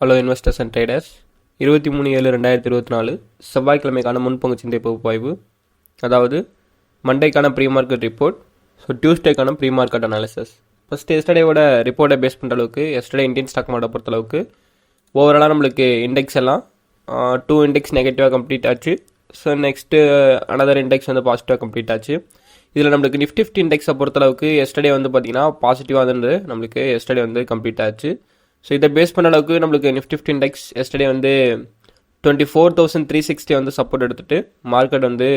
Hello investors and traders இருபத்தி மூணு ஏழு ரெண்டாயிரத்தி இருபத்தி நாலு செவ்வாய்க்கிழமைக்கான முன்பங்கு சிந்தை பகுப்பாய்வு. அதாவது மண்டேக்கான ப்ரீ மார்க்கெட் ரிப்போர்ட் ஸோ டியூஸ்டேக்கான ப்ரீ மார்க்கெட் அனாலிசஸ் ஃபஸ்ட் எஸ்டர்டேவோட ரிப்போர்ட்டை பேஸ் பண்ணுற அளவுக்கு எஸ்டர்டே இந்தியன் ஸ்டாக் மார்க்கெட் பொறுத்தளவுக்கு ஓவராலாக நம்மளுக்கு இண்டெக்ஸ் எல்லாம் டூ இண்டெக்ஸ் நெகட்டிவாக கம்ப்ளீட் ஆச்சு. ஸோ நெக்ஸ்ட்டு அனதர் இண்டெக்ஸ் வந்து பாசிட்டிவாக கம்ப்ளீட் ஆச்சு. இதில் நம்மளுக்கு நிஃப்டி ஃபிஃப்டி இண்டெக்ஸை பொறுத்தளவுக்கு எஸ்டர்டே வந்து பார்த்திங்கன்னா பாசிட்டிவாக இருந்து நம்மளுக்கு எஸ்டர்டே வந்து கம்ப்ளீட் ஆச்சு. ஸோ இதை பேஸ் பண்ண அளவுக்கு நம்மளுக்கு நிஃப்டி ஃபிஃப்டி இண்டெக்ஸ் எஸ்டர்டே வந்து twenty four thousand three sixty வந்து சப்போர்ட் எடுத்துகிட்டு மார்க்கெட் வந்து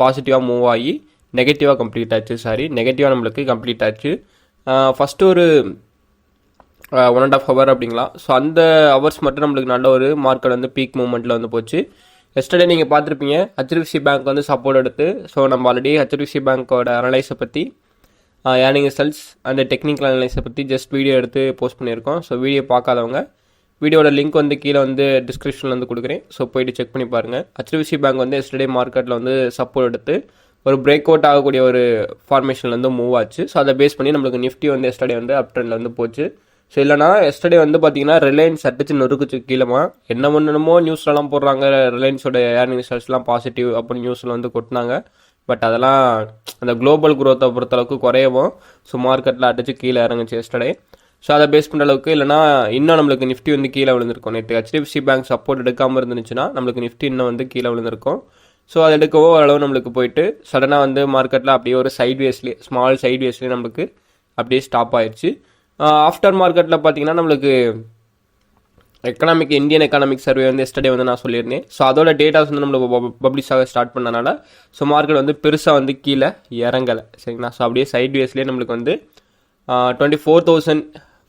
பாசிட்டிவாக மூவ் ஆகி நெகட்டிவாக கம்ப்ளீட் ஆச்சு சாரி நெகட்டிவாக நம்மளுக்கு கம்ப்ளீட் ஆச்சு. ஃபஸ்ட்டு ஒரு ஒன் அண்ட் ஆஃப் ஹவர் அப்படிங்களா? ஸோ அந்த ஹவர்ஸ் மட்டும் நம்மளுக்கு நல்ல ஒரு மார்க்கெட் வந்து பீக் மூமெண்ட்டில் வந்து போச்சு. எஸ்டர்டே நீங்கள் பார்த்துருப்பீங்க ஹெச்டிஎஃப்சி பேங்க் வந்து சப்போர்ட் எடுத்து ஸோ நம்ம ஆல்ரெடி ஹெச்டிஎஃப்சி பேங்க்கோட அனலைஸை பற்றி ஏர்னிங் ரிசல்ட்ஸ் அந்த டெக்னிக்கல் அனலைஸை பற்றி ஜஸ்ட் வீடியோ எடுத்து போஸ்ட் பண்ணியிருக்கோம். ஸோ வீடியோ பார்க்காதவங்க வீடியோட லிங்க் வந்து கீழே வந்து டிஸ்கிரிப்ஷனில் வந்து கொடுக்குறேன். ஸோ போயிட்டு செக் பண்ணி பாருங்கள் ஹெச்டிஎஃப்சி பேங்க் வந்து எஸ்டர்டே மார்க்கெட்டில் வந்து சப்போர்ட் எடுத்து ஒரு பிரேக் அவுட் ஆகக்கூடிய ஒரு ஃபார்மேஷனில் வந்து மூவ் ஆச்சு. ஸோ அதை பேஸ் பண்ணி நம்மளுக்கு நிஃப்டி வந்து எஸ்டர்டே வந்து அப் ட்ரெண்டில் வந்து போச்சு. ஸோ இல்லைனா எஸ்டர்டே வந்து பார்த்தீங்கன்னா ரிலையன்ஸ் அடிச்சு நொறுக்குச்சு கீழமா. என்ன பண்ணணுமோ நியூஸ்லலாம் போடுறாங்க. ரிலையன்ஸோட ஏர்னிங் ரிசல்ட்ஸ்லாம் பாசிட்டிவ் அப்படின்னு நியூஸில் வந்து கொட்டினாங்க. பட் அதெல்லாம் அந்த குளோபல் குரோத்தை பொறுத்தளவுக்கு குறையவும். ஸோ மார்க்கெட்டில் அடிச்சு கீழே இறங்குச்சு எஸ்டர்டே ஸோ அதை பேஸ் பண்ணுற அளவுக்கு இல்லைனா இன்னும் நம்மளுக்கு நிஃப்டி வந்து கீழே விழுந்திருக்கும். நேற்று ஹெச்டிஎஃப்சி பேங்க் சப்போர்ட் எடுக்காமல் இருந்துச்சுன்னா நம்மளுக்கு நிஃப்டி இன்னும் வந்து கீழே விழுந்திருக்கும். ஸோ அது எடுக்கவோ ஓரளவு நம்மளுக்கு போயிட்டு சடனாக வந்து மார்க்கெட்டில் அப்படியே ஒரு சைட் வேஸ்லேயே ஸ்மால் சைட் வேஸ்லேயே நம்மளுக்கு அப்படியே ஸ்டாப் ஆயிடுச்சு ஆஃப்டர் மார்க்கெட்டில் பார்த்தீங்கன்னா நம்மளுக்கு எக்கனாமிக் இந்தியன் எக்கனாமிக் சர்வே வந்து எஸ்டர்டே வந்து நான் சொல்லியிருந்தேன். ஸோ அதோட டேட்டாஸ் வந்து நம்மளுக்கு பப்ளிஷ் ஆக ஸ்டார்ட் பண்ணனால ஸோ மார்க்கெட் வந்து பெருசாக வந்து கீழே இறங்கலை. சரிங்களா? ஸோ அப்படியே சைட் வேஸ்லேயே நம்மளுக்கு வந்து twenty four thousand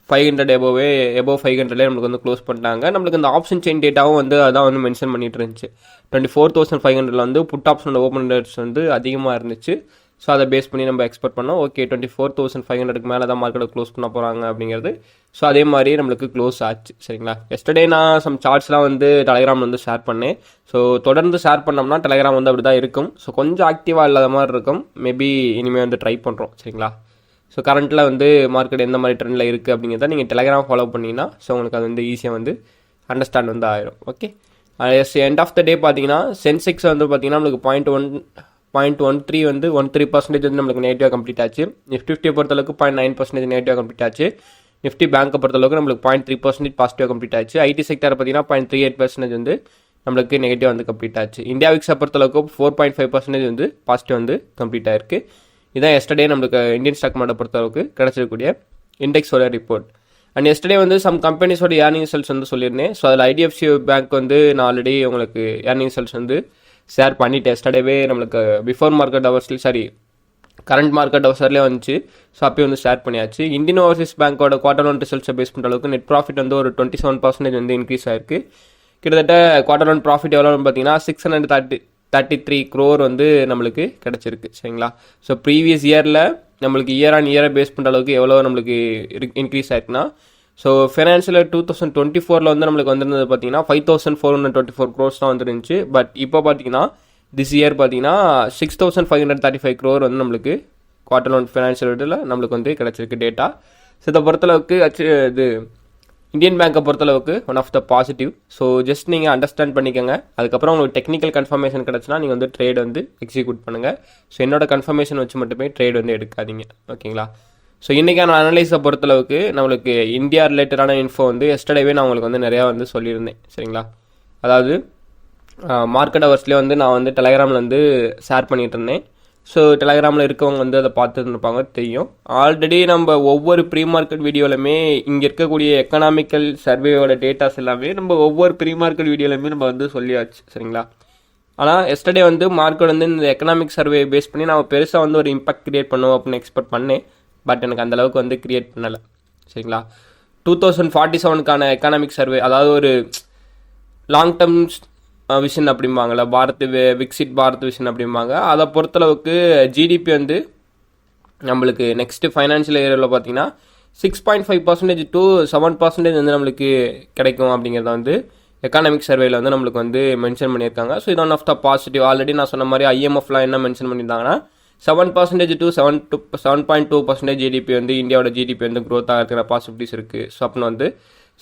five hundred above above five ஹண்ட்ரட்லேயே நம்மளுக்கு வந்து க்ளோஸ் பண்ணிட்டாங்க. நம்மளுக்கு இந்த ஆப்ஷன் செயின் டேட்டாவும் வந்து அதான் வந்து மென்ஷன் பண்ணிட்டு இருந்துச்சு. டுவெண்ட்டி ஃபோர் தௌசண்ட் ஃபைவ் ஹண்ட்ரட்ல வந்து புட் ஆப்ஷனோட ஓப்பன் ரேட்ஸ் வந்து அதிகமாக இருந்துச்சு. ஸோ அதை பேஸ் பண்ணி நம்ம எக்ஸ்பெக்ட் பண்ணோம். Okay twenty four thousand five ஹண்ட்ரட்க்கு மேலே தான் மார்க்கெட்டை க்ளோஸ் பண்ண போகிறாங்க அப்படிங்கிறது. ஸோ அதே மாதிரி நம்மளுக்கு க்ளோஸ் ஆச்சு. சரிங்களா? எஸ்டர்டே நான் சம் சார்ட்ஸ்லாம் வந்து டெலகிராம் வந்து ஷேர் பண்ணேன். ஸோ தொடர்ந்து ஷேர் பண்ணோம்னா டெலகிராம் வந்து அப்படி தான் இருக்கும். ஸோ கொஞ்சம் ஆக்டிவாக இல்லாத மாதிரி இருக்கும். மேபி இனிமேல் வந்து ட்ரை பண்ணுறோம் சரிங்களா? ஸோ கரண்ட்டில் வந்து மார்க்கெட் எந்த மாதிரி ட்ரெண்டில் இருக்குது அப்படிங்கிறத நீங்கள் டெலகிராம் ஃபாலோ பண்ணிங்கன்னா ஸோ உங்களுக்கு அது வந்து ஈஸியாக வந்து அண்டர்ஸ்டாண்ட் வந்து ஆயிரும். Okay yes end of the day பார்த்தீங்கன்னா சென்செக்ஸ் வந்து பார்த்தீங்கன்னா நம்மளுக்கு point one point one three வந்து ஒன் த்ரீ பர்சன்டேஜ் வந்து நம்மளுக்கு நெகட்டிவாக கம்ப்ளீட் ஆச்சு. நிஃப்டி ஃபிஃப்டியை பொறுத்தளவுக்கு பாயிண்ட் நைன் பர்சன்டேஜ் நெகட்டிவாக கம்ப்ளீட் ஆச்சு. நிஃப்டி பேங்க்கை பொறுத்தளவுக்கு நம்மளுக்கு பாயிண்ட் த்ரீ பர்சன்டேஜ் பாசிட்டிவாக கம்ப்ளீட் ஆச்சு. ஐடி செக்டர் பார்த்தீங்கன்னா பாயிண்ட் த்ரீ எயிட் பர்சன்டேஜ் வந்து நம்மளுக்கு நெகட்டிவ் வந்து கம்ப்ளீட் ஆச்சு. இந்தியா விக்ஸை பொறுத்தளவுக்கு ஃபோர் பாயிண்ட் ஃபைவ் பர்சன்டேஜ் வந்து பாசிட்டிவ் வந்து கம்ப்ளீட் ஆயிருக்கு. இதான் எஸ்டர்டே நம்மளுக்கு இந்தியன் ஸ்டாக் மார்க்கெட் பொறுத்தளவுக்கு கிடச்சிருக்கக்கூடிய இண்டெக்ஸோட ரிப்போர்ட் அண்ட் எஸ்டர்டே வந்து சம் கம்பெனிஸோட ஏர்னிங் ரிசல்ட்ஸ் வந்து சொல்லியிருந்தேன். ஸோ அதில் ஐடிஎஃப்சி பேங்க் வந்து நான் ஆல்ரெடி உங்களுக்கு ஏர்னிங் ரிசல்ட்ஸ் வந்து ஷேர் பண்ணிட்டேன் எஸ்டர்டேவே நம்மளுக்கு பிஃபோர் மார்க்கெட் ஹவர்ஸ்லேயும் சாரி கரண்ட் மார்க்கெட் ஹவர்ஸ்லேயே வந்துச்சு. ஸோ அப்பயே வந்து ஷேர் பண்ணியாச்சு. இந்தியன் ஓவர்சீஸ் பேங்க்கோட குவார்டர் ஒன் ரிசல்ட்ஸை பேஸ் பண்ணுற அளவுக்கு நெட் ப்ராஃபிட் வந்து ஒரு டுவெண்ட்டி செவன் பர்சன்டேஜ் வந்து இன்க்ரீஸ் ஆயிருக்கு. கிட்டத்தட்ட குவார்டர் ஒன் ப்ராஃபிட் எவ்வளோன்னு பார்த்தீங்கன்னா six hundred thirty thirty three crore வந்து நம்மளுக்கு கிடச்சிருக்கு. சரிங்களா? ஸோ ப்ரீவியஸ் இயரில் நம்மளுக்கு இயர் ஆன் இயரை பேஸ் பண்ணுற அளவுக்கு எவ்வளோ நம்மளுக்கு இன்க்ரீஸ் ஆயிருக்குன்னா so financial two thousand twenty ஃபோரில் வந்து நம்மளுக்கு வந்திருந்தது பார்த்தீங்கன்னா five thousand four hundred twenty four crores தான் வந்துருந்துச்சு. பட் இப்போ பார்த்தீங்கன்னா திஸ் இயர் பார்த்தீங்கன்னா six thousand five hundred thirty five crore வந்து நம்மளுக்கு குவார்டர் ஒன் ஃபினான்ஷியல் இதில் நம்மளுக்கு வந்து கிடச்சிருக்கு டேட்டா ஸோ இதை பொறுத்தளவுக்கு இது இந்தியன் பேங்க்கை பொறுத்தளவுக்கு one of the positive so just நீங்கள் அண்டர்ஸ்டாண்ட் பண்ணிக்கோங்க. அதுக்கப்புறம் உங்களுக்கு டெக்னிக்கல் கன்ஃபர்மேஷன் கிடச்சுன்னா நீங்கள் வந்து ட்ரேட் வந்து எக்ஸிக்யூட் பண்ணுங்கள் ஸோ என்னோட கன்ஃபர்மேஷன் வச்சு மட்டுமே ட்ரேட் வந்து எடுக்காதீங்க. ஓகேங்களா ஸோ இன்றைக்கான அனலைஸை பொறுத்தளவுக்கு நம்மளுக்கு இந்தியா ரிலேட்டடான இன்ஃபோ வந்து எஸ்டர்டேவே நான் உங்களுக்கு வந்து நிறையா வந்து சொல்லியிருந்தேன். சரிங்களா? அதாவது மார்க்கெட் ஹவர்ஸ்லேயே வந்து நான் வந்து டெலகிராமில் வந்து ஷேர் பண்ணிகிட்டு இருந்தேன். ஸோ டெலகிராமில் இருக்கவங்க வந்து அதை பார்த்துருப்பாங்க தெரியும். ஆல்ரெடி நம்ம ஒவ்வொரு ப்ரீ மார்க்கெட் வீடியோலையுமே இங்கே இருக்கக்கூடிய எக்கனாமிக்கல் சர்வேயோட டேட்டாஸ் எல்லாமே நம்ம ஒவ்வொரு ப்ரீ மார்க்கெட் வீடியோலையுமே நம்ம வந்து சொல்லியாச்சு சரிங்களா? ஆனால் எஸ்டர்டே வந்து மார்க்கெட் வந்து இந்த எக்கனாமிக் சர்வே பேஸ் பண்ணி நம்ம பெருசாக வந்து ஒரு இம்பாக்ட் கிரியேட் பண்ணுவோம் அப்படின்னு எக்ஸ்பெக்ட் பண்ணேன். பட் எனக்கு அந்தளவுக்கு வந்து கிரியேட் பண்ணலை. சரிங்களா? டூ தௌசண்ட் ஃபார்ட்டி செவனுக்கான எக்கனாமிக் சர்வே அதாவது ஒரு லாங் டேர்ம் விஷன் அப்படிம்பாங்கள்ல பாரத் விக்சிட் பாரத் விஷன் அப்படிம்பாங்க. அதை பொறுத்தளவுக்கு ஜிடிபி வந்து நம்மளுக்கு நெக்ஸ்ட்டு ஃபைனான்ஷியல் இயரில் பார்த்தீங்கன்னா six point five percentage to seven percentage வந்து நம்மளுக்கு கிடைக்கும் அப்படிங்கிறத வந்து எக்கானமிக் சர்வேல வந்து நம்மளுக்கு வந்து மென்ஷன் பண்ணியிருக்காங்க. ஸோ இது one of the positive already நான் சொன்ன மாதிரி ஐஎம்எஃப்லாம் என்ன மென்ஷன் பண்ணியிருந்தாங்கன்னா seven percentage to seven two seven point two percentage GDP வந்து இந்தியாவோட ஜிடிபி வந்து க்ரோத் ஆகிறதுக்கு பாசிபிலிட்டிஸ் இருக்குது ஸோ அப்படின்னு வந்து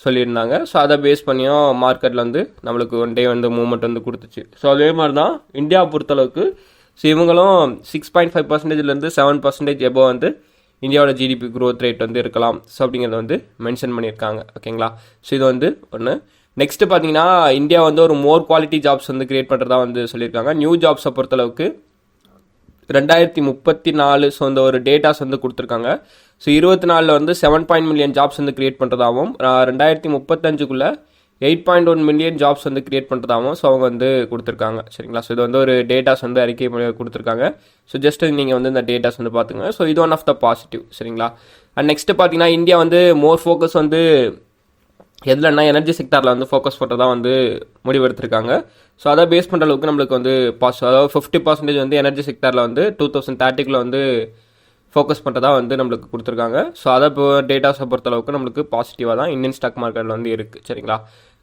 சொல்லியிருந்தாங்க. ஸோ அதை பேஸ் பண்ணியும் மார்க்கெட்டில் வந்து நம்மளுக்கு ஒன் டே வந்து மூவ்மெண்ட் வந்து கொடுத்துச்சு. ஸோ அதே மாதிரி தான் இந்தியா பொறுத்தளவுக்கு ஸோ இவங்களும் சிக்ஸ் பாயிண்ட் ஃபைவ் பர்சன்டேஜ்லேருந்து செவன் பர்சன்டேஜ் எபோ வந்து இந்தியாவோட ஜிடிபி க்ரோத் ரேட் வந்து இருக்கலாம். ஸோ அப்படிங்கிறத வந்து மென்ஷன் பண்ணியிருக்காங்க. ஓகேங்களா ஸோ இது வந்து ஒன்று நெக்ஸ்ட்டு பார்த்தீங்கன்னா இந்தியா வந்து ஒரு மோர் குவாலிட்டி ஜாப்ஸ் வந்து கிரியேட் பண்ணுறதா வந்து சொல்லியிருக்காங்க. நியூ ஜாப்ஸை பொறுத்தளவுக்கு ரெண்டாயிரத்தி முப்பத்தி நாலு ஸோ அந்த ஒரு டேட்டாஸ் வந்து கொடுத்துருக்காங்க. ஸோ இருபத்தி நாலில் வந்து செவன் பாயிண்ட் மில்லியன் ஜாப்ஸ் வந்து கிரியேட் பண்ணுறதாகவும் ரெண்டாயிரத்தி முப்பத்தஞ்சுக்குள்ளே eight point one million jobs வந்து கிரியேட் பண்ணுறதாகவும் ஸோ அவங்க வந்து கொடுத்துருக்காங்க. சரிங்களா? ஸோ இது வந்து ஒரு டேட்டாஸ் வந்து அறிக்கை கொடுத்துருக்காங்க. ஸோ ஜஸ்ட் நீங்கள் வந்து இந்த டேட்டாஸ் வந்து பார்த்துங்க. ஸோ இது ஒன் ஆஃப் த பாசிட்டிவ் சரிங்களா? அண்ட் நெக்ஸ்ட்டு பார்த்தீங்கன்னா இந்தியா வந்து மோர் ஃபோக்கஸ் வந்து எதுலன்னா எனர்ஜி செக்டாரில் வந்து ஃபோக்கஸ் பண்ணுறதா வந்து முடிவெடுத்திருக்காங்க. ஸோ அதை பேஸ் பண்ணுற அளவுக்கு நம்மளுக்கு வந்து பாஸ் அதாவது ஃபிஃப்டி பர்சன்டேஜ் வந்து எனர்ஜி செக்டாரில் வந்து டூ தௌசண்ட் தேர்ட்டிக்குள்ள வந்து ஃபோக்கஸ் பண்ணுறதா வந்து நம்மளுக்கு கொடுத்துருக்காங்க. ஸோ அதை இப்போ டேட்டாஸை பொறுத்தளவுக்கு நம்மளுக்கு பாசிட்டிவாக தான் இந்தியன் ஸ்டாக் மார்க்கெட்டில் வந்து இருக்குது சரிங்களா?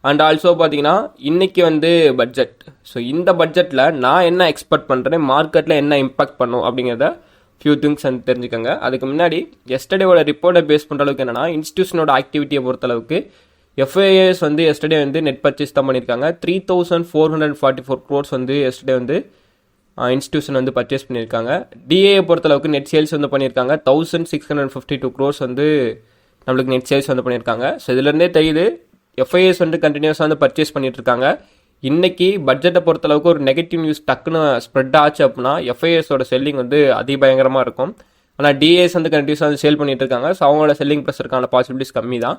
அண்ட் ஆல்சோ பார்த்தீங்கன்னா இன்றைக்கி வந்து பட்ஜெட் ஸோ இந்த பட்ஜெட்டில் நான் என்ன எக்ஸ்பெக்ட் பண்ணுறேன் மார்க்கெட்டில் என்ன இம்பாக்ட் பண்ணும் அப்படிங்கிறத ஃபியூ திங்ஸ் வந்து தெரிஞ்சுக்கோங்க. அதுக்கு முன்னாடி எஸ்டர்டேவோட ரிப்போர்ட்டை பேஸ் பண்ணுற அளவுக்கு என்னென்னா இன்ஸ்டியூஷனோட ஆக்டிவிட்டியை பொறுத்தளவுக்கு எஃப்ஏஎஸ் வந்து எஸ்டர்டே வந்து நெட் பர்ச்சேஸ் தான் பண்ணியிருக்காங்க. Three thousand four hundred forty four crores வந்து எஸ்டர்டே வந்து இன்ஸ்டியூஷன் வந்து பர்ச்சேஸ் பண்ணியிருக்காங்க. டிஏ பொறுத்தளவுக்கு நெட் சேல்ஸ் வந்து பண்ணியிருக்காங்க. Thousand six hundred fifty two crores வந்து நம்மளுக்கு நெட் சேல்ஸ் வந்து பண்ணியிருக்காங்க. ஸோ இதுலேருந்தே தெரியுது எஃப்ஐஎஸ் வந்து கண்டினியூஸாக வந்து பர்ச்சேஸ் பண்ணிட்டு இருக்காங்க பட்ஜெட்டை பொறுத்தளவுக்கு ஒரு நெகட்டிவ் நியூஸ் டக்குன்னு ஸ்ப்ரெட் ஆச்சு அப்படின்னா எஃப்ஐஎஸோட செல்லிங் வந்து அதிபயங்கரமாக இருக்கும். ஆனால் டிஏஎஸ் வந்து கண்டினியூஸாக வந்து சேல் பண்ணிட்டு இருக்காங்க ஸோ அவங்களோட செல்லிங் ப்ரெஷருக்கான பாசிபிலிட்டிஸ் கம்மி தான்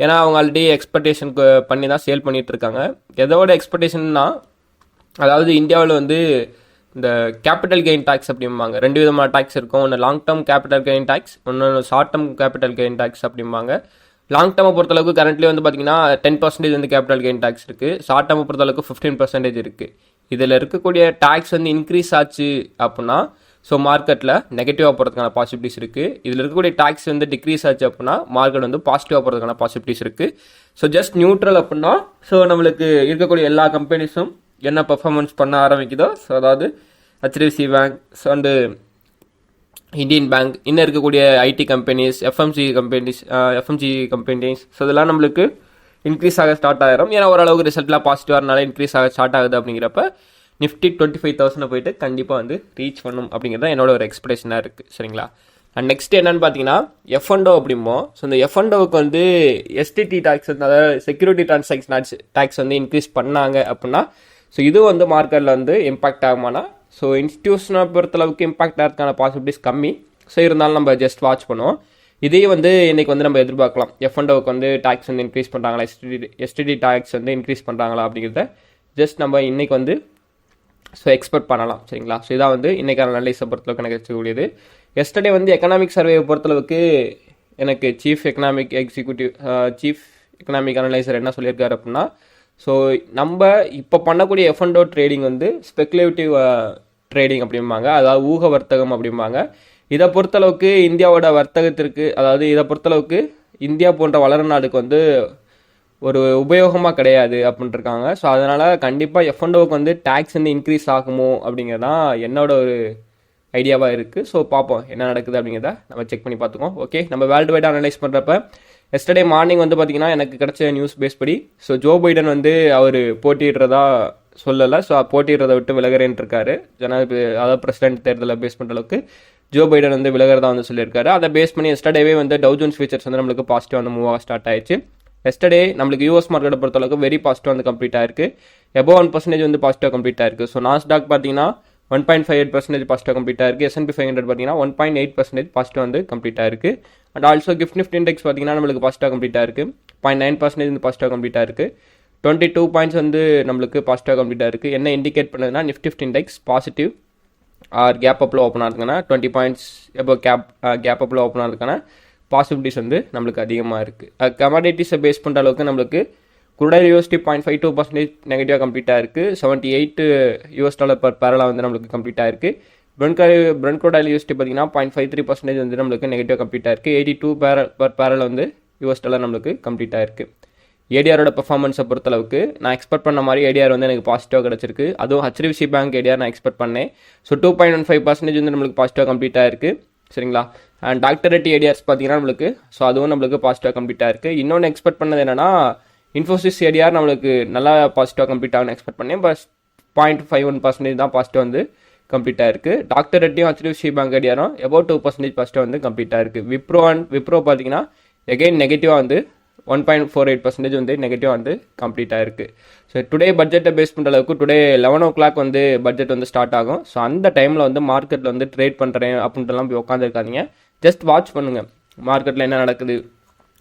ஏன்னா அவங்க ஆல்ரெடி எக்ஸ்பெக்டேஷனுக்கு பண்ணி தான் சேல் பண்ணிட்டு இருக்காங்க எதோட எக்ஸ்பெக்டேஷன்னா அதாவது இந்தியாவில் வந்து இந்த கேபிட்டல் கெயின் டேக்ஸ் அப்படிம்பாங்க. ரெண்டு விதமான டேக்ஸ் இருக்கும். ஒன்று long term capital gain tax ஒன்று short term capital gain tax அப்படிம்பாங்க. லாங் டேர்மை பொறுத்தளவுக்கு கரண்ட்லி வந்து பார்த்தீங்கன்னா டென் பர்சன்டேஜ் வந்து கேபிட்டல் கெயின் டேக்ஸ் இருக்குது ஷார்ட் டேர்மை பொறுத்தளவுக்கு ஃபிஃப்டீன் பர்சன்டேஜ் இருக்குது இதில் இருக்கக்கூடிய டேக்ஸ் வந்து இன்க்ரீஸ் ஆச்சு அப்படின்னா ஸோ மார்க்கெட்டில் நெகட்டிவாக போகிறதுக்கான பாசிபிலிட்டிஸ் இருக்குது இதில் இருக்கக்கூடிய டேக்ஸ் வந்து டிக்ரீஸ் ஆச்சு அப்படின்னா மார்க்கெட் வந்து பாசிட்டிவாக போகிறதுக்கான பாசிபிலிட்டிஸ் இருக்குது ஸோ ஜஸ்ட் நியூட்ரல் அப்படின்னா ஸோ நம்மளுக்கு இருக்கக்கூடிய எல்லா கம்பெனிஸும் என்ன பர்ஃபார்மன்ஸ் பண்ண ஆரம்பிக்குதோ ஸோ அதாவது HDFC bank so and Indian bank இன்னும் இருக்கக்கூடிய IT companies FMC companies FMC companies so இதெல்லாம் நம்மளுக்கு இன்க்ரீஸ் ஆக ஸ்டார்ட் ஆகிரும் ஏன்னா ஓரளவுக்கு ரிசல்ட்லாம் பாசிட்டிவாக இருந்தாலும் இன்க்ரீஸ் ஆக ஸ்டார்ட் ஆகுது அப்படிங்கிறப்ப நிஃப்டி டுவெண்ட்டி ஃபைவ் தௌசண்ட் போயிட்டு கண்டிப்பாக வந்து ரீச் பண்ணும் அப்படிங்கிறது தான் என்னோட ஒரு எக்ஸ்பெக்டேஷனாக இருக்குது சரிங்களா? அண்ட் நெக்ஸ்ட் என்னன்னு பார்த்தீங்கன்னா எஃப்என்டோ அப்படிமோ ஸோ இந்த எஃப்என்டோவுக்கு வந்து எஸ்டிடி டேக்ஸ் வந்து அதாவது செக்யூரிட்டி டிரான்சாக்ஷன் டேக்ஸ் வந்து இன்க்ரீஸ் பண்ணாங்க அப்படின்னா ஸோ இது வந்து மார்க்கெட்டில் வந்து இம்பாக்ட் ஆகுமானா ஸோ இன்ஸ்டியூஷனை பொறுத்தளவுக்கு இம்பாக்ட் ஆகிறதுக்கான பாசிபிலிட்டிஸ் கம்மி. ஸோ இருந்தாலும் நம்ம ஜஸ்ட் வாட்ச் பண்ணுவோம். இதே வந்து இன்னைக்கு வந்து நம்ம எதிர்பார்க்கலாம். எஃப்என்டோவுக்கு வந்து டேக்ஸ் வந்து இன்க்ரீஸ் பண்ணுறாங்களா எஸ்டிடி எஸ்டிடி டேக்ஸ் வந்து இன்க்ரீஸ் பண்ணுறாங்களா அப்படிங்கிறத ஜஸ்ட் நம்ம இன்னைக்கு வந்து ஸோ எக்ஸ்பெக்ட் பண்ணலாம் சரிங்களா? ஸோ இதான் வந்து இன்றைக்கான அனலைஸை பொறுத்தளவுக்கு எனக்கு கிடைச்சக்கூடியது எஸ்டர்டே வந்து எக்கனாமிக் சர்வேயை பொறுத்தளவுக்கு எனக்கு chief economic executive chief economic analyser என்ன சொல்லியிருக்காரு அப்படின்னா ஸோ நம்ம இப்போ பண்ணக்கூடிய எஃப் அண்ட் ட்ரேடிங் வந்து ஸ்பெக்குலேட்டிவ் ட்ரேடிங் அப்படிம்பாங்க. அதாவது ஊக வர்த்தகம் அப்படிம்பாங்க. இதை பொறுத்தளவுக்கு இந்தியாவோட வர்த்தகத்திற்கு அதாவது இதை பொறுத்தளவுக்கு இந்தியா போன்ற வளர நாடுக்கு வந்து ஒரு உபயோகமாக கிடையாது அப்படின்ட்டு இருக்காங்க ஸோ அதனால் கண்டிப்பாக எஃப்என்டோவுக்கு வந்து டேக்ஸ் வந்து இன்க்ரீஸ் ஆகுமோ அப்படிங்கிறது தான் என்னோட ஒரு ஐடியாவாக இருக்குது ஸோ பார்ப்போம் என்ன நடக்குது அப்படிங்கிறத நம்ம செக் பண்ணி பார்த்துக்கோம் ஓகே நம்ம வேர்ல்டு வைடாக அனலைஸ் பண்ணுறப்ப எஸ்டர்டே மார்னிங் வந்து பார்த்திங்கன்னா எனக்கு கிடைச்ச நியூஸ் பேஸ் படி ஸோ ஜோ பைடன் வந்து அவர் போட்டியிடுறதா சொல்லலை. ஸோ போட்டியிடுறதை விட்டு விலகிறேன் இருக்காரு ஜனாதிபதி அதாவது பிரசிடென்ட் தேர்தலை பேஸ் பண்ணுற அளவுக்கு ஜோ பைடன் வந்து விலகிறதா வந்து சொல்லியிருக்காரு. அதை பேஸ் பண்ணி எஸ்டர்டேவே வந்து டவுஜன்ஸ் ஃபீச்சர்ஸ் வந்து நம்மளுக்கு பாசிட்டிவ் வந்து மூவாக ஸ்டார்ட் ஆயிடுச்சு. எஸ்டர்டே நம்மளுக்கு யூஎஸ் மார்க்கெட்டை பொறுத்தளவுக்கு வெரி பாசிட்டிவ் வந்து கம்ப்ளீட் ஆயிருக்கு. எபோ ஒன் பர்சன்டேஜ் வந்து பாசிட்டிவ் கம்ப்ளீட் ஆயிருக்கு. ஸோ நாஸ்டாக் பார்த்தீங்கன்னா one point five eight percentage positive complete ஆயிருக்கு. S and P five hundred பார்த்தீங்கன்னா one point eight percentage positive வந்து கம்ப்ளீட் ஆயிருக்கு. And also GIFT Nifty index பார்த்தீங்கன்னா நம்மளுக்கு பாசிட்டிவ் கம்ப்ளீட் ஆயிருக்கு. பாயிண்ட் நைன் பர்சன்டேஜ் வந்து பாசிட்டிவ் கம்ப்ளீட் ஆயிருக்கு. டுவெண்ட்டி டூ பாயிண்ட்ஸ் வந்து நம்மளுக்கு பாசிட்டிவ் கம்ப்ளீட் ஆயிருக்கு. என்ன இண்டிகேட் பண்ணுதுன்னா Nifty fifty index positive or gap அப்பில் ஓப்பன் ஆகுதுங்கன்னா டுவெண்ட்டி பாயிண்ட்ஸ் எப்போ கேப் கேப் அப்பில் ஓப்பன் ஆகுதுக்கான பாசிபிலிட்டிஸ் வந்து நம்மளுக்கு அதிகமாக இருக்குது கமாடிட்டிஸை பேஸ் பண்ணுற அளவுக்கு நம்மளுக்கு crude oil USD point five two percentage நெகட்டிவாக கம்ப்ளீட்டாக இருக்குது seventy eight US dollar per பேரலாக வந்து நம்மளுக்கு கம்ப்ளீட்டாக இருக்குது பிரன்கா பிரன் குரூடல் யூஎஸ்டி பார்த்தீங்கன்னா பாயிண்ட் ஃபைவ் த்ரீ பர்சன்டேஜ் வந்து நம்மளுக்கு நெகட்டிவ் கம்ப்ளீட் இருக்குது eighty two barrel per barrel வந்து யூஎஸ் டாலர் நம்மளுக்கு கம்ப்ளீட்டாக இருக்குது ஏடிஆரோட பர்ஃபார்மன்ஸை பொறுத்தளவுக்கு நான் எக்ஸ்பெக்ட் பண்ண மாதிரி ஏடிஆர் வந்து எனக்கு பாசிட்டிவாக கிடச்சிருக்கு. அதுவும் ஹெச்டிஎஃப்சி பேங்க் ஏடிஆர் நான் எக்ஸ்பெக்ட் பண்ணேன். So two point one five percentage வந்து நம்மளுக்கு பாசிட்டிவாக கம்ப்ளீட்டாக இருக்குது சரிங்களா? அண்ட் டாக்டரேட் ஏடிஆர்ஸ் பார்த்தீங்கன்னா நம்மளுக்கு ஸோ அதுவும் நம்மளுக்கு பாசிட்டிவாக கம்ப்ளீட்டாக இருக்குது இன்னொன்று எக்ஸ்பெக்ட் பண்ணது என்னென்னா இன்ஃபோசிஸ் ஏடிஆர் நம்மளுக்கு நல்லா பாசிட்டிவாக கம்ப்ளீட் ஆகும்னு எக்ஸ்பெக்ட் பண்ணேன். But point five one percentage தான் பாசிட்டிவ் வந்து கம்ப்ளீட்டாக இருக்குது டாக்டர் ரெட்டியும் ஹெச்டிஎஃப்சி பேங்க் ஏடிஆரும் எபவுட் டூ பர்சன்டேஜ் பாசிட்டிவ் வந்து கம்ப்ளீட்டாக இருக்குது விப்ரோ அண்ட் விப்ரோ பார்த்தீங்கன்னா எகைன் நெகட்டிவாக வந்து one point four eight percentage வந்து நெகட்டிவாக வந்து கம்ப்ளீட் ஆயிருக்கு. ஸோ டுடே பட்ஜெட்டை பேஸ் பண்ணுற அளவுக்கு டுடே லெவன் ஓ கிளாக் வந்து பட்ஜெட் வந்து ஸ்டார்ட் ஆகும். ஸோ அந்த டைமில் வந்து மார்க்கெட்டில் வந்து ட்ரேட் பண்ணுறேன் அப்படின்ட்டுலாம் போய் உட்காந்துருக்காதீங்க ஜஸ்ட் வாட்ச் பண்ணுங்கள் மார்க்கெட்டில் என்ன நடக்குது?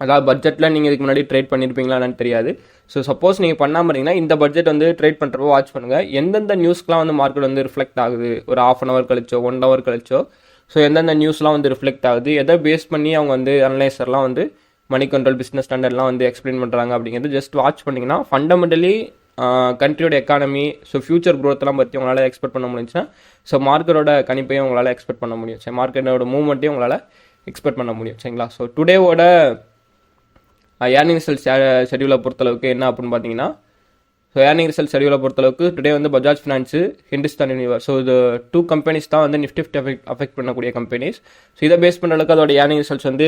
அதாவது பட்ஜெட்டில் நீங்கள் இதுக்கு முன்னாடி ட்ரேட் பண்ணியிருப்பீங்களா என்னன்னு தெரியாது. ஸோ சப்போஸ் நீங்கள் பண்ணாமல் இருந்தீங்கன்னா இந்த பட்ஜெட் வந்து ட்ரேட் பண்ணுறப்போ வாட்ச் பண்ணுங்கள் எந்தெந்த நியூஸ்க்குலாம் வந்து மார்க்கெட் வந்து ரிஃப்ளெக்ட் ஆகுது? ஒரு ஆஃப் அன் ஹவர் கழிச்சோ ஒன் ஹவர் கழிச்சோ. ஸோ எந்தெந்த நியூஸ்லாம் வந்து ரிஃப்ளெக்ட் ஆகுது? எதை பேஸ் பண்ணி அவங்க வந்து அனலைசர்லாம் வந்து மணி கண்ட்ரோல் பிஸ்னஸ் ஸ்டாண்டர்ட்லாம் வந்து எக்ஸ்பிளைன் பண்ணுறாங்க அப்படிங்கிறது ஜஸ்ட் வாட்ச் பண்ணிங்கன்னா ஃபண்டமெண்டலி கண்ட்ரியோட எக்கானமி ஸோ ஃபியூச்சர் க்ரோத்லாம் பற்றி உங்களால் எக்ஸ்பெக்ட் பண்ண முடிஞ்சுன்னா ஸோ மார்க்கெட்டோட கணிப்பையும் உங்களால் எக்ஸ்பெக்ட் பண்ண முடியும். சரி மார்க்கெட்டோட மூவ்மெண்ட்டையும் உங்களால் எக்ஸ்பெக்ட் பண்ண முடியும். சரிங்களா? ஸோ டுடேவோட ஏர்னிங் செல் ஷெடியூலை பொறுத்தளவுக்கு என்ன அப்படின்னு பார்த்தீங்கன்னா ஸோ ஏர்னிங் ரிசல்ட் ஷெடியூலை பொறுத்தளவுக்கு டுடே வந்து Bajaj finance Hindustan Unilever so இது டூ கம்பெனிஸ் தான் வந்து நிஃப்டி ஃபிஃப்டி அஃபெக்ட் அஃபெக்ட் பண்ணக்கூடிய கம்பெனிஸ் ஸோ இதை பேஸ் பண்ணுற அளவுக்கு அதோட ஏர்னிங் ரிசல்ட்ஸ் வந்து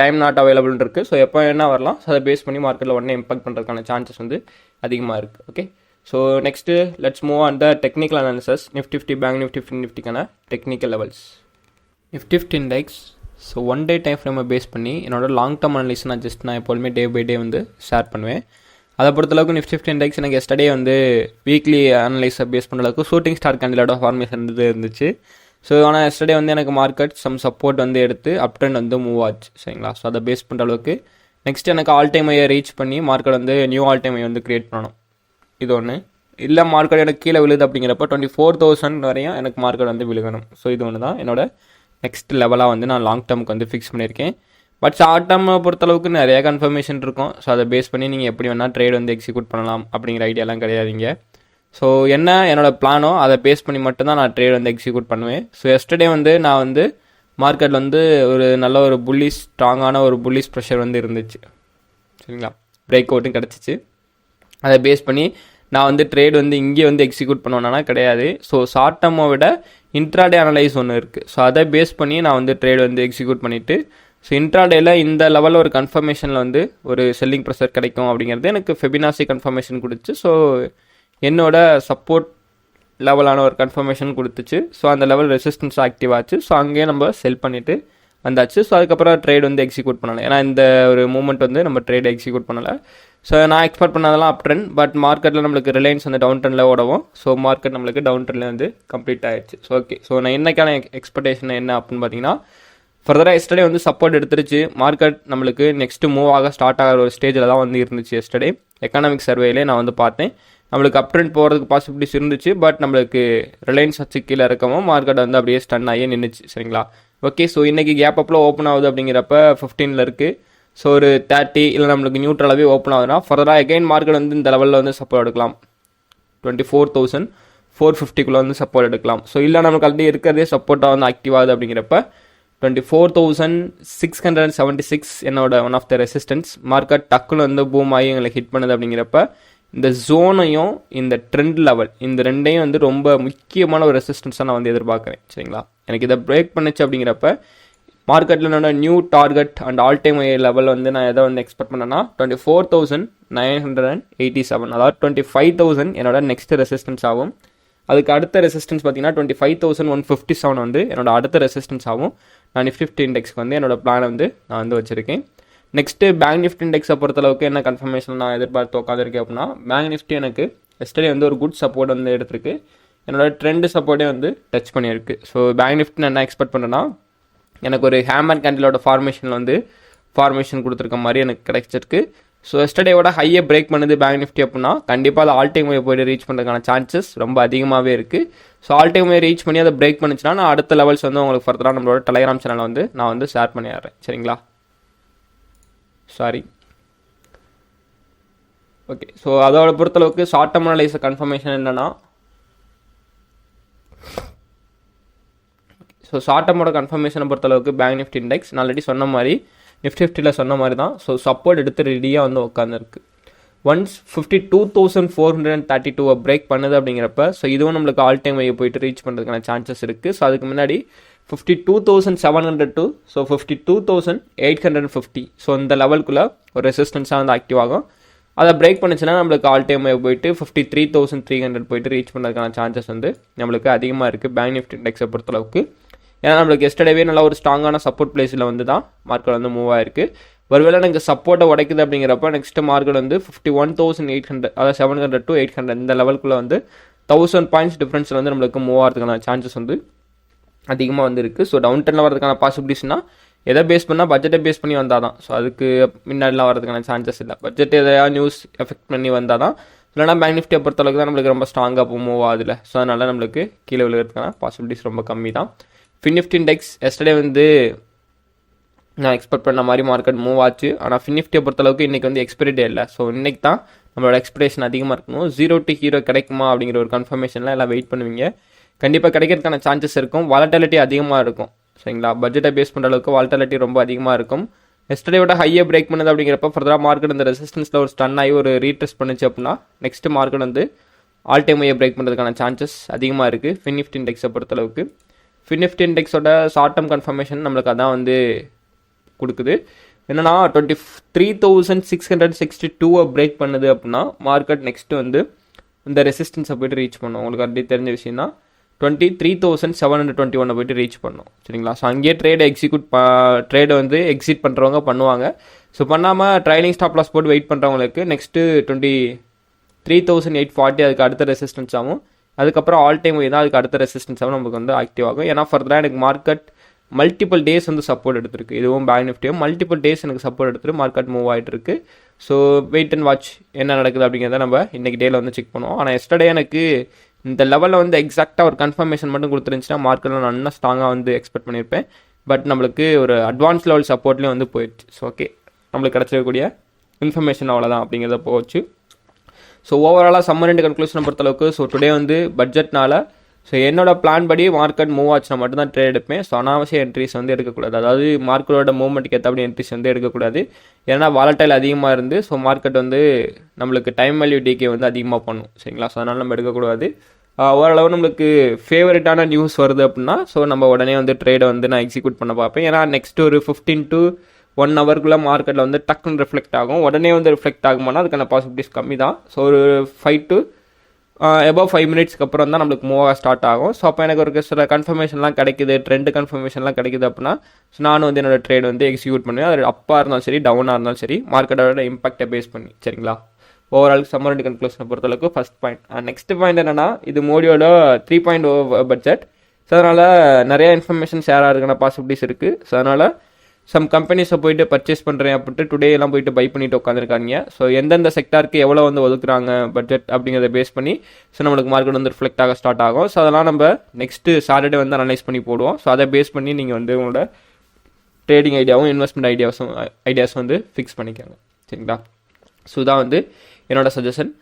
டைம் நாட் அவைலபிள்னு இருக்குது ஸோ எப்போ என்ன வரலாம். ஸோ அதை பேஸ் பண்ணி மார்க்கெட்டில் உடனே இம்பாக்ட் பண்ணுறதுக்கான சான்சஸ் வந்து அதிகமாக இருக்குது okay so next let's move on the technical analysis Nifty fifty bank Nifty fifty நிஃப்டிக்கான technical levels Nifty fifty index so one day time ஃப்ரேமை base பண்ணி என்னோட லாங் டேர்ம் அனலிஸ் நான் ஜஸ்ட் நான் எப்போதுமே டே பை டே வந்து share பண்ணுவேன். அதை பொறுத்தளவுக்கு Nifty fifty index எனக்கு எஸ்டர்டே வந்து வீக்லி அனலைஸை பேஸ் பண்ண அளவுக்கு ஷூட்டிங் ஸ்டார் கேண்டிலோட ஃபார்மேஷன் இது இருந்துச்சு. ஸோ ஆனால் எஸ்டர்டே வந்து எனக்கு மார்க்கெட் சம் சப்போர்ட் வந்து எடுத்து அப் ட்ரெண்ட் வந்து மூவ் ஆச்சு சரிங்களா? ஸோ அதை பேஸ் பண்ணுற அளவுக்கு. நெக்ஸ்ட் எனக்கு ஆல் டைம் ஐயை ரீச் பண்ணி மார்க்கெட் வந்து நியூ ஆல் டைம் ஐ வந்து கிரியேட் பண்ணணும். இது ஒன்று இல்லை மார்க்கெட் எனக்கு கீழே விழுது அப்படிங்கிறப்ப டுவெண்ட்டி ஃபோர் தௌசண்ட் வரையும் எனக்கு மார்க்கெட் வந்து விழுகணும். ஸோ இது ஒன்று தான் என்னோட நெக்ஸ்ட் லெவலாக வந்து நான் லாங் டேர்முக்கு வந்து ஃபிக்ஸ் பண்ணியிருக்கேன். பட் ஷார்ட் டேர்மை பொறுத்தளவுக்கு நிறையா கன்ஃபர்மேஷன் இருக்கும். ஸோ அதை பேஸ் பண்ணி நீங்கள் எப்படி வேணால் ட்ரேட் வந்து எக்ஸிக்யூட் பண்ணலாம் அப்படிங்கிற ஐடியாலாம் கிடையாதுங்க. ஸோ என்ன என்னோடய பிளானோ அதை பேஸ் பண்ணி மட்டும்தான் நான் ட்ரேட் வந்து எக்ஸிக்யூட் பண்ணுவேன். ஸோ எஸ்டர்டே வந்து நான் வந்து மார்க்கெட்டில் வந்து ஒரு நல்ல ஒரு புல்லிஸ் ஸ்ட்ராங்கான ஒரு புல்லிஸ் ப்ரெஷர் வந்து இருந்துச்சு. சரிங்களா? பிரேக் அவுட்டும் கிடச்சிச்சு. அதை பேஸ் பண்ணி நான் வந்து ட்ரேட் வந்து இங்கே வந்து எக்ஸிக்யூட் பண்ணுவேன்னா கிடையாது. ஸோ ஷார்ட் டேர்மை விட இன்ட்ராடே அனலைஸ் ஒன்று இருக்குது ஸோ அதை பேஸ் பண்ணி நான் வந்து ட்ரேட் வந்து எக்ஸிக்யூட் பண்ணிவிட்டு ஸோ இன்ட்ராடேல இந்த லெவலில் ஒரு கன்ஃபர்மேஷனில் வந்து ஒரு செல்லிங் ப்ரெஷர் கிடைக்கும் அப்படிங்கிறது எனக்கு ஃபெபினாசி கன்ஃபர்மேஷன் கொடுத்து ஸோ என்னோட சப்போர்ட் லெவலான ஒரு கன்ஃபர்மேஷன் கொடுத்துச்சு. ஸோ அந்த லெவல் ரெசிஸ்டன்ஸ் ஆக்டிவ் ஆச்சு. ஸோ அங்கேயே நம்ம செல் பண்ணிவிட்டு வந்தாச்சு. ஸோ அதுக்கப்புறம் ட்ரேட் வந்து எக்ஸிக்யூட் பண்ணலை. ஏன்னா இந்த ஒரு மூமெண்ட் வந்து நம்ம ட்ரேட் எக்ஸிக்யூட் பண்ணலை. ஸோ நான் எக்ஸ்பெக்ட் பண்ணதெல்லாம் அப் ட்ரெண்ட் பட் மார்க்கெட்டில் நம்மளுக்கு ரிலையன்ஸ் வந்து டவுன் ட்ரெண்டில் ஓடவும். ஸோ மார்க்கெட் நம்மளுக்கு டவுன் ட்ரெண்டில் வந்து கம்ப்ளீட் ஆயிடுச்சு. ஸோ ஓகே ஸோ நான் என்னைக்கான எக்ஸ்பெக்டேஷன் என்ன அப்படின்னு பார்த்தீங்கன்னா ஃபர்தராக எஸ்டர்டே வந்து சப்போர்ட் எடுத்துருச்சு. மார்க்கெட் நம்மளுக்கு நெக்ஸ்ட் மூவ் ஆக ஸ்டார்ட் ஆகிற ஒரு ஸ்டேஜில் தான் வந்து இருந்துச்சு எஸ்டர்டே எக்கனாமிக் சர்வேலே நான் வந்து பார்த்தேன். நம்மளுக்கு அப் ட்ரெண்ட் போகிறதுக்கு பாசிபிலிட்டிஸ் இருந்துச்சு பட் நம்மளுக்கு ரிலையன்ஸ் வச்சு கீழே இருக்கவும் மார்க்கெட் வந்து அப்படியே ஸ்டன் ஆகியே நின்றுச்சு சரிங்களா? ஓகே ஸோ இன்றைக்கி கேப் அப்பில் ஓப்பன் ஆகுது அப்படிங்கிறப்ப ஃபிஃப்டீனில் இருக்குது ஸோ ஒரு தேர்ட்டி இல்லை நம்மளுக்கு நியூட்ரலாகவே ஓப்பன் ஆகுதுன்னா ஃபர்தராக எகைன் மார்க்கெட் வந்து இந்த லெவலில் வந்து சப்போர்ட் எடுக்கலாம். டுவெண்ட்டி ஃபோர் தௌசண்ட் ஃபோர் ஃபிஃப்டிக்குள்ளே வந்து சப்போர்ட் எடுக்கலாம். ஸோ இல்லை நமக்கு ஆல்ரெடி இருக்கிறதே சப்போர்ட்டாக வந்து ஆக்டிவ் ஆகுது அப்படிங்கிறப்ப twenty four thousand six hundred and seventy six என்னோட one of the resistance market டக்குன்னு வந்து பூம் ஆகி எங்களை ஹிட் பண்ணுது அப்படிங்கிறப்ப இந்த ஜோனையும் இந்த ட்ரெண்ட் லெவல் இந்த ரெண்டையும் வந்து ரொம்ப முக்கியமான ஒரு ரெசிஸ்டன்ஸாக நான் வந்து எதிர்பார்க்குறேன். சரிங்களா? எனக்கு இதை பிரேக் பண்ணுச்சு அப்படிங்கிறப்ப மார்க்கெட்டில் என்னோட new target and all time level வந்து நான் எதை வந்து எக்ஸ்பெக்ட் பண்ணேன்னா twenty four thousand nine hundred and eighty seven அதாவது டுவெண்ட்டி ஃபைவ் தௌசண்ட் என்னோட நெக்ஸ்ட் ரெசிஸ்டன்ஸ் ஆகும். அதுக்கு அடுத்த ரெசிஸ்டன்ஸ் பார்த்தீங்கன்னா twenty five thousand one fifty seven வந்து என்னோட அடுத்த ரெசிஸ்டன்ஸ் ஆகும். நான் நிஃப்டி ஃபிஃப்டி இண்டெக்ஸ்க்கு வந்து என்னோடய பிளானை வந்து நான் வந்து வச்சுருக்கேன். நெக்ஸ்ட்டு பேங்க் நிஃப்டி இண்டெக்ஸை பொறுத்தளவுக்கு என்ன கன்ஃபர்மேஷன் நான் எதிர்பார்த்து உட்காந்துருக்கேன் அப்படின்னா பேங்க் நிஃப்டி எனக்கு எஸ்டர்டே வந்து ஒரு குட் சப்போர்ட் வந்து எடுத்திருக்கு. என்னோடய ட்ரெண்டு சப்போர்ட்டே வந்து டச் பண்ணியிருக்கு. ஸோ பேங்க் நிஃப்டி நான் என்ன எக்ஸ்பெக்ட் பண்ணேன்னா எனக்கு ஒரு ஹேமர் கேண்டிலோட ஃபார்மேஷனில் வந்து ஃபார்மேஷன் கொடுத்துருக்க மாதிரி எனக்கு கிடைச்சிருக்கு. ஸோ எஸ்டர்டேவோட ஹையை பிரேக் பண்ணுது பேங்க் நிஃப்டி அப்படின்னா கண்டிப்பாக அது ஆல் டைம் போய்ட்டு ரீச் பண்ணுறதுக்கான சான்சஸ் ரொம்ப அதிகமாகவே இருக்குது ஸோ ஆல் டைம் ரீச் பண்ணி அதை பிரேக் பண்ணுச்சுன்னா நான் அடுத்த லெவல்ஸ் வந்து உங்களுக்கு ஃபர்தராக நம்மளோட டெலிகிராம் சேனலில் வந்து நான் வந்து ஷேர் பண்ணிடுறேன். சரிங்களா? சாரி ஓகே ஸோ அதோட பொறுத்தளவுக்கு ஷார்ட் டேர்ம் அனலைஸ் கன்ஃபர்மேஷன் என்னன்னா ஸோ ஷார்ட் டேர்மோட கன்ஃபர்மேஷனை பொறுத்தளவுக்கு பேங்க் நிஃப்டி இண்டெக்ஸ் நான் ஆல்ரெடி சொன்ன மாதிரி நிஃப்டி ஃபிஃப்டியில் சொன்ன மாதிரி தான் ஸோ சப்போர்ட் எடுத்து ரெடியாக வந்து உட்காந்துருக்கு once fifty two thousand four hundred and thirty டூவை பிரேக் பண்ணுது அப்படிங்கிறப்ப ஸோ இதுவும் நம்மளுக்கு ஆல் டைம் வையை போயிட்டு ரீச் பண்ணுறதுக்கான சான்சஸ் இருக்குது ஸோ அதுக்கு முன்னாடி fifty two thousand seven hundred two so fifty two thousand eight hundred fifty so இந்த லெவலுக்குள்ளே ஒரு ரெசிஸ்டன்ஸாக வந்து ஆக்டிவ் ஆகும். அதை பிரேக் பண்ணுச்சுன்னா நம்மளுக்கு ஆல் டைம் போயிட்டு fifty three thousand three hundred போயிட்டு ரீச் பண்ணுறதுக்கான சான்சஸ் வந்து நம்மளுக்கு அதிகமாக இருக்குது பேங்க் நிஃப்டி இண்டெக்ஸை பொறுத்தளவுக்கு. ஏன்னா நம்மளுக்கு எஸ்டர்டேவே நல்லா ஒரு ஸ்ட்ராங்கான சப்போர்ட் பிளேஸில் வந்து தான் மார்க்கெட் வந்து மூவ் ஆயிருக்கு. ஒருவேளை எனக்கு சப்போர்ட்டை உடைக்குது அப்படிங்கிறப்ப நெக்ஸ்ட் மார்க்கெட் வந்து fifty one thousand eight hundred அதாவது seven hundred to eight hundred இந்த லெவலுக்குள்ளே வந்து தௌசண்ட் பாயிண்ட்ஸ் டிஃப்ரென்ஸில் வந்து நம்மளுக்கு மூவ் ஆகிறதுக்கான சான்சஸ் வந்து அதிகமாக வந்து இருக்குது ஸோ டவுன் டெனில் வரதுக்கான பாசிபிலிட்டிஸ்னால் எதை பேஸ் பண்ணால் பட்ஜெட்டை பேஸ் பண்ணி வந்தால் தான் ஸோ அதுக்கு முன்னாடிலாம் வரதுக்கான சான்சஸ் இல்லை. பட்ஜெட் எதையா நியூஸ் எஃபெக்ட் பண்ணி வந்தால் தான் இல்லைனா பேங்க் நிஃப்டியை பொறுத்தளவுக்கு தான் நம்மளுக்கு ரொம்ப ஸ்ட்ராங்காக மூவ் ஆகுதுல ஸோ அதனால நம்மளுக்கு கீழே விழுகிறதுக்கான பாசிபிலிட்டிஸ் ரொம்ப கம்மி தான் ஃபின்னிஃப்ட் இண்டெக்ஸ் எஸ்டர்டே வந்து நான் எக்ஸ்பெக்ட் பண்ண மாதிரி மார்க்கெட் மூவ் ஆச்சு. ஆனால் ஃபின்னிஃப்டியை பொறுத்தளவுக்கு இன்றைக்கி வந்து எக்ஸ்பைரி டே இல்லை. ஸோ இன்றைக்கி தான் நம்மளோட எக்ஸ்பெக்டேஷன் அதிகமாக இருக்கணும். ஜீரோ டு ஹீரோ கிடைக்குமா அப்படிங்கிற ஒரு கன்ஃபர்மேஷன்லாம் எல்லாம் வெயிட் பண்ணுவீங்க. கண்டிப்பாக கிடைக்கிறதுக்கான சான்சஸ் இருக்கும். வாலட்டாலிட்டி அதிகமாக இருக்கும். சரிங்களா? பட்ஜெட்டை பேஸ் பண்ணுற அளவுக்கு வாலட்டாலிட்டி ரொம்ப அதிகமாக இருக்கும். எஸ்டர்டேவோட ஹையை பிரேக் பண்ணுது அப்படிங்கிறப்ப ஃபர்தராக மார்க்கெட் அந்த ரெசிஸ்டன்ஸில் ஒரு ஸ்டன் ஆகி ஒரு ரீட்ரெஸ்ட் பண்ணுச்சு அப்படின்னா நெக்ஸ்ட் மார்க்கெட் வந்து ஆல் டைம் ஹையை பிரேக் பண்ணுறதுக்கான சான்சஸ் அதிகமாக இருக்குது ஃபின் நிஃப்டி இண்டெக்ஸை பொறுத்தளவுக்கு. ஃபின் இண்டெக்ஸோட ஷார்ட் டேர்ம் கன்ஃபர்மேஷன் நம்மளுக்கு அதான் வந்து கொடுக்குது. என்னன்னா twenty three thousand six hundred sixty டூவை பிரேக் பண்ணுது அப்படின்னா மார்க்கெட் நெக்ஸ்ட் வந்து இந்த ரெசிஸ்டன்ஸை போயிட்டு ரீச் பண்ணும். உங்களுக்கு அப்படி தெரிஞ்ச விஷயம் தான் twenty three thousand seven hundred twenty ஒன்னை போயிட்டு ரீச் பண்ணும். சரிங்களா? ஸோ அங்கேயே ட்ரேடை எக்ஸிக்யூட் ப ட்ரேடை வந்து எக்ஸிட் பண்ணுறவங்க பண்ணுவாங்க. ஸோ பண்ணாமல் ட்ரைலிங் ஸ்டாப் லாஸ் போட்டு வெயிட் பண்ணுறவங்களுக்கு next twenty three thousand eight forty அதுக்கு அடுத்த ரெசிஸ்டன்ஸ் ஆகும் அதுக்கப்புறம் ஆல் டைம் தான் அதுக்கு அடுத்த ரெசிஸ்டன்ஸாகவும் நமக்கு வந்து ஆக்டிவ் ஆகும். ஏன்னா ஃபர்தராக எனக்கு மார்க்கெட் மல்டிபிள் டேஸ் வந்து சப்போர்ட் எடுத்திருக்கு. இதுவும் பேங்க் நிஃப்டியும் மல்டிபிள் டேஸ் எனக்கு சப்போர்ட் எடுத்துட்டு மார்க்கெட் மூவ் ஆகிட்டு இருக்கு ஸோ வெயிட் அண்ட் வாட்ச் என்ன நடக்குது அப்படிங்கிறத நம்ம இன்றைக்கி டேயில் வந்து செக் பண்ணுவோம். ஆனால் எஸ்டர்டே எனக்கு இந்த லெவலில் வந்து எக்ஸாக்டாக ஒரு கன்ஃபர்மேஷன் மட்டும் கொடுத்துருந்துச்சுன்னா மார்க்கெட்டில் நான் இன்னும் ஸ்ட்ராங்காக வந்து எக்ஸ்பெக்ட் பண்ணியிருப்பேன். பட் நம்மளுக்கு ஒரு அட்வான்ஸ் லெவல் சப்போர்ட்லேயும் வந்து போயிடுச்சு. ஸோ ஓகே நம்மளுக்கு கிடச்சிருக்கக்கூடிய இன்ஃபர்மேஷன் அவ்வளோதான் அப்படிங்கிறத போச்சு. ஸோ ஓவராலாக சம்மர் ரெண்டு கன்க்ளூஷனை பொறுத்தளவுக்கு ஸோ டுடே வந்து பட்ஜெட்னால ஸோ என்னோட பிளான் படி மார்க்கெட் மூவ் ஆச்சுன்னா மட்டும் தான் ட்ரேட் எடுப்பேன். ஸோ அனாவசிய என்ட்ரிஸ் வந்து எடுக்கக்கூடாது. அதாவது மார்க்கெட்டோட மூவ்மெண்ட்டுக்கு ஏற்றபடி என்ட்ரிஸ் வந்து எடுக்கக்கூடாது. ஏன்னா வாலட்டைல் அதிகமாக இருந்து ஸோ மார்க்கெட் வந்து நம்மளுக்கு டைம் வேல்யூ டிகே வந்து அதிகமாக பண்ணும். சரிங்களா? ஸோ அதனால் நம்ம எடுக்கக்கூடாது. ஓரளவு நம்மளுக்கு ஃபேவரட்டான நியூஸ் வருது அப்படின்னா ஸோ நம்ம உடனே வந்து ட்ரேடை வந்து நான் எக்ஸிக்யூட் பண்ண பார்ப்பேன். ஏன்னா நெக்ஸ்ட் ஒரு ஃபிஃப்டீன் டு ஒன் ஹவருக்குள்ளே மார்க்கெட்டில் வந்து டக்குன்னு ரிஃப்ளெக்ட் ஆகும். உடனே வந்து ரிஃப்ளெக்ட் ஆகுமானா அதுக்கான பாசிபிலிட்டிஸ் கம்மி தான் ஸோ ஒரு ஃபைவ் டு எபவ் ஃபைவ் மினிட்ஸ்க்கு அப்புறம் தான் நம்மளுக்கு மூவ் ஆக ஸ்டார்ட் ஆகும். ஸோ அப்போ எனக்கு ஒரு சில கன்ஃபர்மேஷன்லாம் கிடைக்குது ட்ரெண்டு கன்ஃபர்மேஷன்லாம் கிடைக்குது அப்படின்னா ஸோ நானும் வந்து என்னோட ட்ரேட் வந்து எக்ஸிக்யூட் பண்ணுவேன். அது அப்பாக இருந்தாலும் சரி டவுனாக இருந்தாலும் சரி மார்க்கெட்டோட இம்பாக்டை பேஸ் பண்ணி சரிங்களா? ஓவரால் சம்மர் அண்ட் கன்க்ளூஷனை பொறுத்தளவுக்கு ஃபஸ்ட் பாயிண்ட் நெக்ஸ்ட் பாயிண்ட் என்னன்னா இது மோடியோட three point O budget so அதனால் நிறையா இன்ஃபர்மேஷன் ஷேர் ஆகிறதுக்கான பாசிபிலிட்டிஸ் இருக்குது ஸோ அதனால் சம் கம்பெனிஸை போயிட்டு பர்ச்சேஸ் பண்ணுறேன் அப்படின்ட்டு டுடே எல்லாம் போயிட்டு பை பண்ணிட்டு உட்காந்துருக்காங்க ஸோ எந்தெந்த செக்டாருக்கு எவ்வளோ வந்து ஒதுக்குறாங்க பட்ஜெட் அப்படிங்கிறத பேஸ் பண்ணி ஸோ நம்மளுக்கு மார்க்கெட் வந்து ரிஃப்ளெக்ட் ஆக ஸ்டார்ட் ஆகும். ஸோ அதெல்லாம் நம்ம நெக்ஸ்ட்டு சாட்டர்டே வந்து அனலைஸ் பண்ணி போடுவோம். ஸோ அதை பேஸ் பண்ணி நீங்கள் வந்து உங்களோட ட்ரேடிங் ஐடியாவும் இன்வெஸ்ட்மெண்ட் ஐடியாஸும் ஐடியாஸ் வந்து ஃபிக்ஸ் பண்ணிக்கோங்க. சரிங்களா? ஸோ இதான் வந்து என்னோட சஜஷன்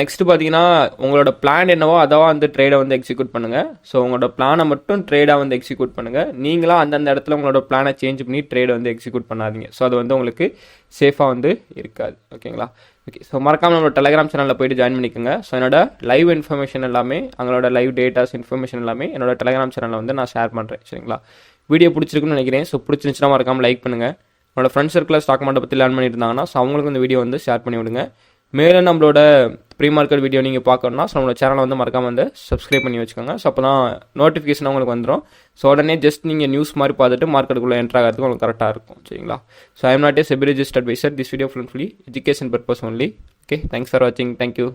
நெக்ஸ்ட் பார்த்தீங்கன்னா உங்களோட பிளான் என்னவோ அதவா வந்து ட்ரேடை வந்து எக்ஸிக்யூட் பண்ணுங்கள் ஸோ உங்களோட பிளானை மட்டும் ட்ரேடாக வந்து எக்ஸிக்யூட் பண்ணுங்கள் நீங்களாக அந்தந்த இடத்துல உங்களோட பிளானை சேஞ்ச் பண்ணி ட்ரேடை வந்து எக்ஸிக்யூட் பண்ணாதீங்க. ஸோ அது வந்து உங்களுக்கு சேஃபாக வந்து இருக்காது. ஓகேங்களா ஓகே ஸோ மறக்காமல் நம்மளோட டெலகிராம் சேனலில் போயிட்டு ஜாயின் பண்ணிக்கோங்க. ஸோ என்னோட லைவ் இன்ஃபர்மேஷன் எல்லாமே அவங்களோட லைவ் டேட்டாஸ் இன்ஃபர்மேஷன் எல்லாமே என்னோட டெலகிராம் சேனலில் வந்து நான் ஷேர் பண்ணுறேன் சரிங்களா? வீடியோ பிடிச்சிருக்குன்னு நினைக்கிறேன். ஸோ பிடிச்சிருந்துச்சுன்னா மறக்காமல் லைக் பண்ணுங்கள் உங்களோட ஃப்ரெண்ட்ஸ் சர்க்கிளில் ஸ்டாக் மார்க்கெட் பற்றி லேர்ன் பண்ணியிருந்தாங்கன்னா ஸோ அவங்களுக்கு இந்த வீடியோ வந்து ஷேர் பண்ணி விடுங்க. மேலும் நம்மளோட ப்ரீ மார்க்கெட் வீடியோ நீங்கள் பார்க்கணும்னா ஸோ நம்மளோட சேனலை வந்து மறக்காமல் வந்து சப்ஸ்கிரைப் பண்ணி வச்சுக்கோங்க. ஸோ அப்போ தான் நோட்டிஃபிகேஷன் உங்களுக்கு வந்துடும் ஸோ உடனே ஜஸ்ட் நீங்கள் நியூஸ் மாதிரி பார்த்துட்டு மார்க்கெட்டுக்குள்ளே என்ட்ரு ஆகிறதுக்கு உங்களுக்கு கரெக்டாக இருக்கும். சரிங்களா? So I am not a SEBI registered advisor this video fully education purpose only okay thanks for வாட்சிங் தேங்க்யூ